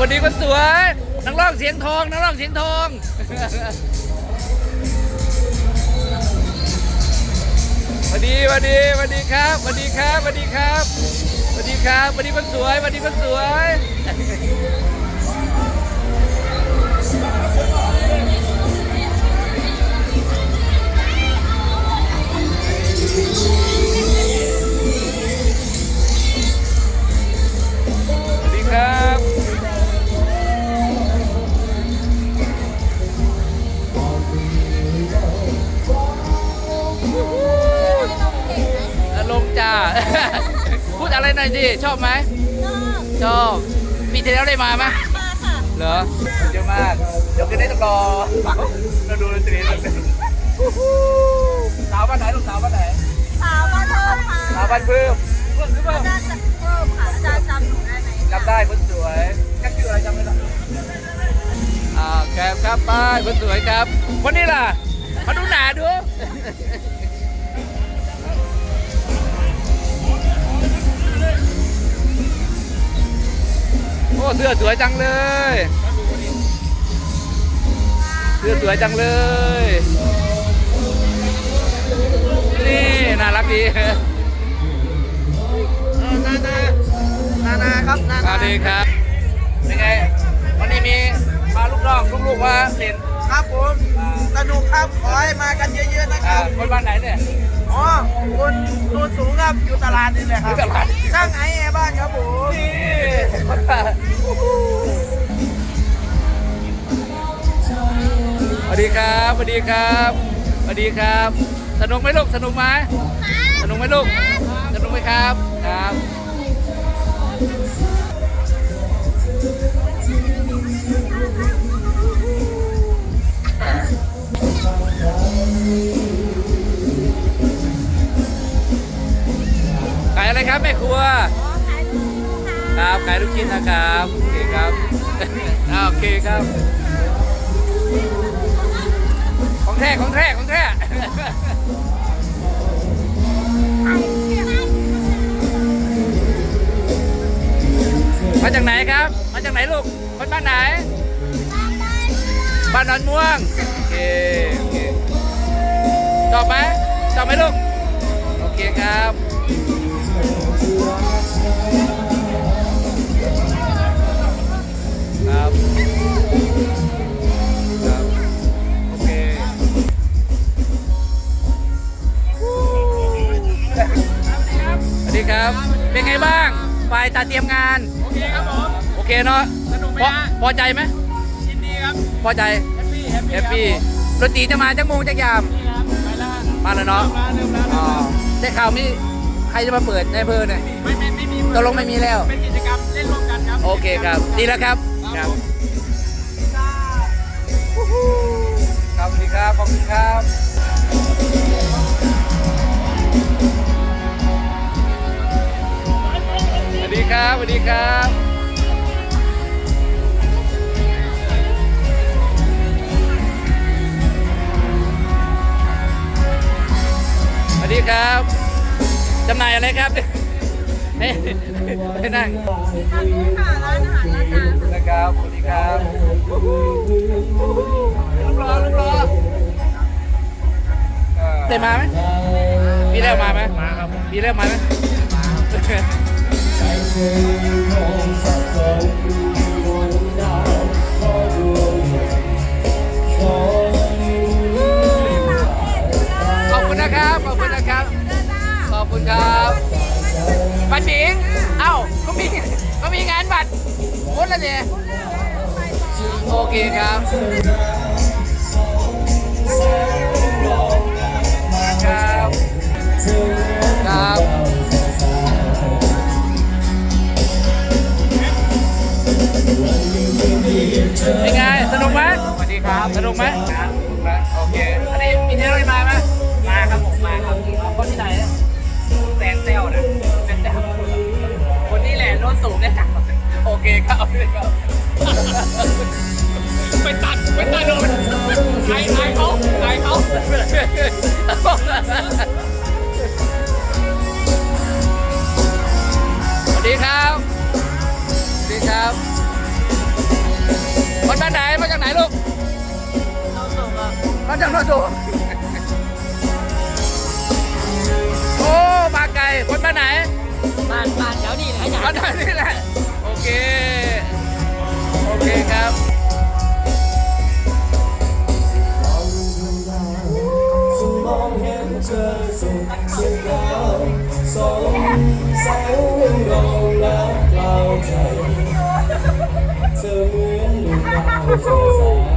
วันนี้ก็สวยนักร้องเสียงทองนักร้องเสียงทองสวัสดีสวัสดีสวัสดีครับสวัสดีครับสวัสดีครับสวัสดีครับสวัสดีคนสวยสวัสดีคนสวย อะไรหน่อยสิชอบไหมชอบปีที่แล้วได้มาไหมเหรอเยอะมากเดี๋ยวคืนนี้ต้องรอเราดูดนตรีสาวบ้านไหนลูกสาวบ้านไหนสาวบ้านเพิ่มค่ะสาวบ้านเพิ่มเพิ่มหรือเปล่าอาจารย์จะเพิ่มค่ะอาจารย์จำหนูได้ไหมจำได้คนสวยแค่ชื่ออะไรจำไม่ได้อ่าแคบครับป้ายคนสวยครับคนนี้ล่ะมาดูหนาดู เสื้อสวยจังเลย เสื้อสวยจังเลย นี่น่ารักดีนานานานาครับนาสวัสดีครับเป็นไงวันนี้มีพาลูกน้องลูกๆมาเล่นครับผมสนุกครับขอให้มากันเยอะๆนะคอ่ารับคนบ้านไหนเนี่ย อ๋อคนนูนสูงครับอยู่ตลาดนี่แหละครับอยู่ตลาดช่างไอ้แอร์บ้านครับผมนี่สวัสดีครับสวัสดีครับสวัสดีครับ สนุกไหมลูกสนุกไหมสนุกไหมลูกสนุกไหมครับครับายอะไรครับแม่ครัวครับขายลูกชิ้นนะครับโอเคครับอ่าโอเคครับ ของแท้ของแท้ของแท้มาจากไหนครับ มาจากไหนลูกคนบ้านไหน บ้านนอนม่วง โอเค โอเค ชอบไหมชอบไหมลูก โอเคครับครับ ฝ่ายตัดเตรียมงาน โอเคครับผมโอเคเนาะสนุกไหมพอฮะพอใจไหมยินดีครับพอใจแฮปปี้แฮปปี้แฮปปี้ดนตรีจะมาจักโมงจักยามนี่ครับไปแล้วฮะมาแล้วเนาะเริ่มแล้วเริ่มอ๋อแล้วได้ข่าวมีใครจะมาเปิดในอำเภอเนี่ยไม่ไม่ไม่มีตกลงไม่มีแล้ว เป็นกิจกรรมเล่นร่วมกันครับโอเคครับ ดีแล้วครับครับครับสวัสดีครับ ขอบคุณครับ ครับสวัสดีครับสวัสดีครับจำหน่ายอะไรครับเฮ้ยไม่นั่งร้านนี้ค่ะร้านอาหารร้านน้ำนะครับสวัสดีครับลูกรอลูกรอได้มาไหมพี่แล้วมาไหมมาครับพี่แล้วมาไหม ขอบคุณนะครับ ขอบคุณนะครับ ขอบคุณครับบัตรหมิงเอ้าก็มีก็มีงานบัตรหมดแล้วเนี่ยโอเคครับ ไหมโอเคอันนี้มีเทโนโลยีมาไหมมาครับผมมาครับคนที่ไหนแซนเซลนะเป็นดาวคนที่แหลนโน้นสูงได้จักโอเคครับเอาเลยครับไปตัดไปตัดโดนไอ้ไอ้เขาไอ้เขาสวัสดีครับสวัสดีครับมาบ้านไหนมาจากไหนลูก มาจากโนนสูงโอ้มาไกลคนบ้านไหนบ้านบ้านเดี๋ยวนี้เลยมาจากนี่แหละโอเค โอเคครับมองเห็นเธอสุดสุดแล้วสองแสงรองแล้วกล่าวใจเธอเหมือนดวงดาวสดใส